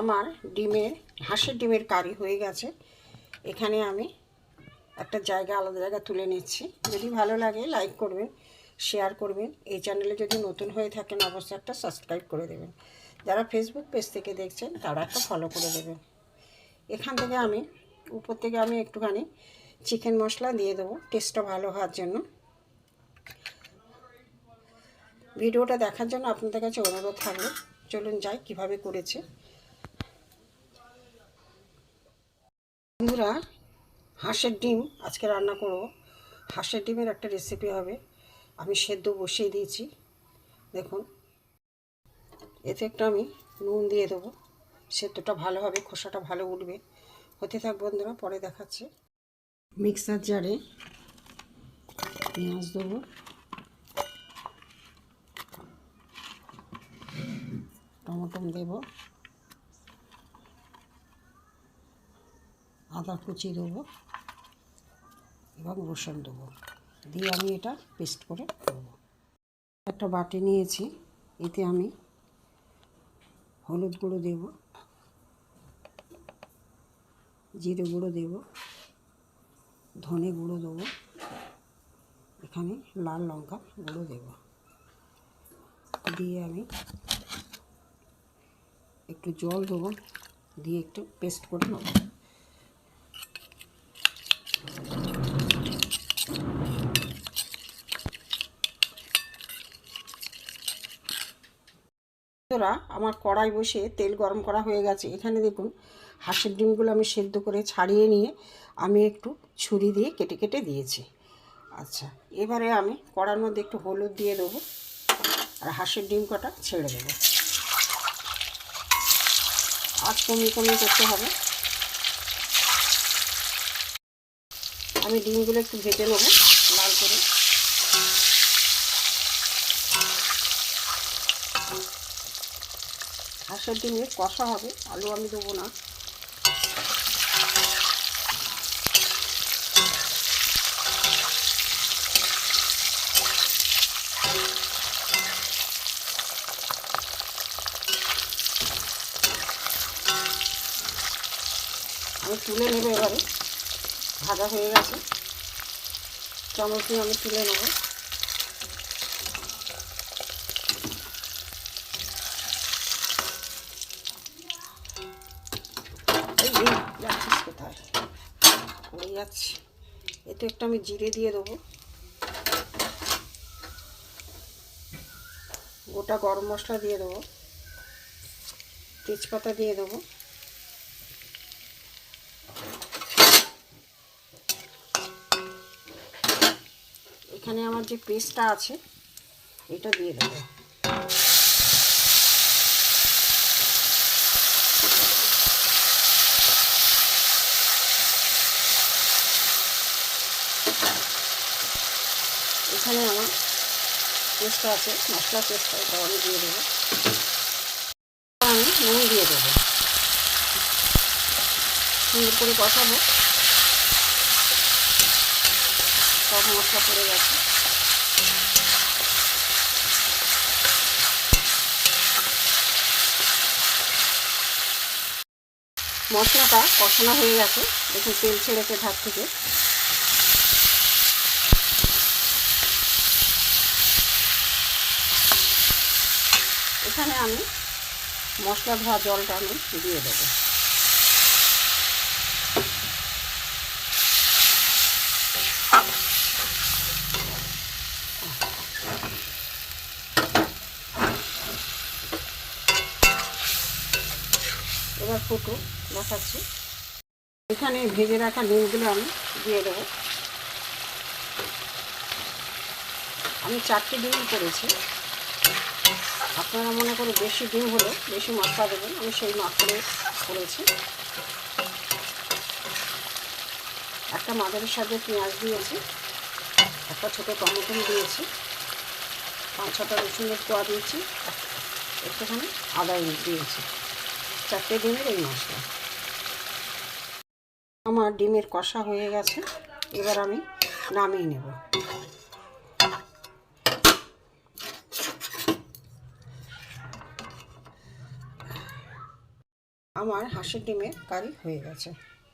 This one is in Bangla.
আমার ডিমের, হাঁসের ডিমের কারি হয়ে গেছে। এখানে আমি একটা জায়গা, আলাদা জায়গা তুলে নিচ্ছি। যদি ভালো লাগে লাইক করবেন শেয়ার করবেন। এই চ্যানেলে যদি নতুন হয়ে থাকেন, অবশ্যই একটা সাবস্ক্রাইব করে দেবেন। যারা ফেসবুক পেজ থেকে দেখছেন, তারা একটা ফলো করে দেবেন। এখান থেকে আমি, উপর থেকে আমি একটুখানি চিকেন মশলা দিয়ে দেবো টেস্টটা ভালো হওয়ার জন্য। ভিডিওটা দেখার জন্য আপনাদের কাছে অনুরোধ থাকবে। চলুন যাই কীভাবে করেছে। বন্ধুরা, হাঁসের ডিম, আজকে রান্না করব। হাঁসের ডিমের একটা রেসিপি হবে। আমি সেদ্ধ বসিয়ে দিয়েছি। দেখুন, এতে একটু আমি নুন দিয়ে দেবো। সেদ্ধটা ভালো হবে, খোসাটা ভালো উঠবে। হতে থাক বন্ধুরা, পরে দেখাচ্ছে। মিক্সার জারে পেঁয়াজ দেবো। টমেটো দেব। আদা কুচি দেবো এবং রসুন দেবো। দিয়ে আমি এটা পেস্ট করে দেবো। একটা বাটি নিয়েছি, এতে আমি হলুদ গুঁড়ো দেব, জিরে গুঁড়ো দেব, ধনে গুঁড়ো দেবো, এখানে লাল লঙ্কা গুঁড়ো দেব। দিয়ে আমি একটু জল দেবো, দিয়ে একটু পেস্ট করে নেব। আমার কড়াই বসে তেল গরম করা হয়ে গেছে। এখানে দেখুন, হাঁসের ডিমগুলো আমি সেদ্ধ করে ছাড়িয়ে নিয়ে আমি একটু ছুরি দিয়ে কেটে কেটে দিয়েছি। আচ্ছা এবারে আমি কড়ার মধ্যে একটু হলুদ দিয়ে দেবো আর হাঁসের ডিম কটা ছেড়ে দেবো। আজ কমিয়ে কমিয়ে করতে হবে। আমি ডিমগুলো একটু ভেজে নেব, লাল করে। হাঁসের ডিমের কষা হবে, আলু আমি দেবো না। আমি তুলে নেব এবারে। ভাজা হয়ে গেছে। চামচ দিয়ে আমি তুলে নেব। যাচ্ছিস কোথায়? যাচ্ছি। এতে একটু আমি জিরে দিয়ে দেবো। গোটা গরম মশলা দিয়ে দেবো। তেজপাতা দিয়ে দেবো। এখানে আমার যে পেস্টটা আছে, এটা দিয়ে দেবো। এখানে আমার পেস্টটা আছে, মশলা পেস্টটা এটা আমি দিয়ে দেবো। আমি নুন দিয়ে দেবো। সুন্দর করে কষাবো। সব মশলা পড়ে গেছে। মশলাটা কষানো হয়ে গেছে। দেখুন, তেল ছেড়েছে ধার থেকে। এখানে আমি মশলা ধোয়া জলটা আমি দিয়ে দেবো। এবার ফুটো দেখাচ্ছি এখানে ভেজে রাখা ডিমগুলো আমি দিয়ে দেবো। আমি চারটে ডিম করেছি। আপনারা মনে করে বেশি ডিম হলে বেশি মশলা দেবেন। আমি সেই করে করেছি। একটা মাদারের সাথে পেঁয়াজ দিয়েছি। একটা ছোটো টমেটো দিয়েছি। পাঁচ ছটা রসুনের কোয়া দিয়েছি। একটুখানি আদা দিয়েছি। চারটে ডিমের এই মশলা। আমার ডিমের কষা হয়ে গেছে। এবার আমি নামিয়ে নেব। আমার হাঁসের ডিমের কারি হয়ে গেছে।